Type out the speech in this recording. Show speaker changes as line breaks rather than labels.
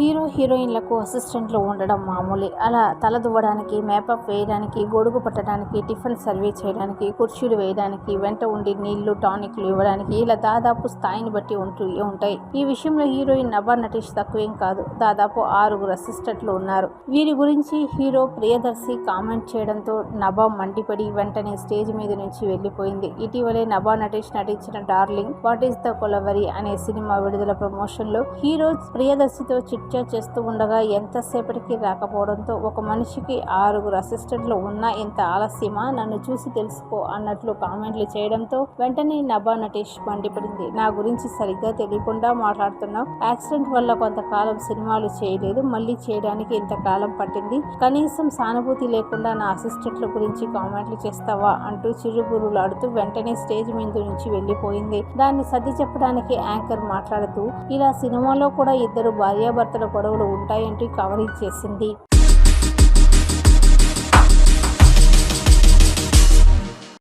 Hero హీరోయిన్లకు అసిస్టెంట్లు ఉండడం మామూలే. అలా తల దువ్వడానికి మేకప్ వేయడానికి గొడుగు పట్టడానికి టిఫిన్ సర్వే చేయడానికి కుర్చీలు వేయడానికి వెంట ఉండి నీళ్ళు టానిక్లు ఇవ్వడానికి ఇలా దాదాపు స్థాయిని బట్టి ఉంటూ ఉంటాయి. ఈ విషయంలో హీరోయిన్ నభా నటేష్ తక్కువేం కాదు. దాదాపు ఆరుగురు అసిస్టెంట్లు ఉన్నారు. వీరి గురించి హీరో ప్రియదర్శి కామెంట్ చేయడంతో నభా మండిపడి వెంటనే స్టేజ్ మీద నుంచి వెళ్ళిపోయింది ఇటీవలే నభా నటేష్ నటించిన darling what is the Kolaveri అనే సినిమా విడుదల ప్రమోషన్లో హీరో ప్రియదర్శితో చిట్చా చేస్తూ ఉండగా ఎంతసేపటికి రాకపోవడంతో ఒక మనిషికి ఆరుగురు అసిస్టెంట్లు ఉన్నా ఎంత ఆలస్యమా? నన్ను చూసి తెలుసుకో అన్నట్లు కామెంట్లు చేయడంతో వెంటనే నభా నటేష్ మండిపడింది. నా గురించి సరిగ్గా తెలియకుండా మాట్లాడుతున్నావు. యాక్సిడెంట్ వల్ల కొంతకాలం సినిమాలు చేయలేదు. మళ్ళీ చేయడానికి ఇంతకాలం పట్టింది. కనీసం సానుభూతి లేకుండా నా అసిస్టెంట్ల గురించి కామెంట్లు చేస్తావా? అంటూ చిరుబురులాడుతూ వెంటనే స్టేజ్ మీద నుంచి వెళ్ళిపోయింది. దాన్ని సర్ది చెప్పడానికి యాంకర్ మాట్లాడుతూ ఇలా సినిమాలో కూడా ఇద్దరు భార్యాభర్త గొడవలు ఉంటాయంటూ కవరింగ్ చేసింది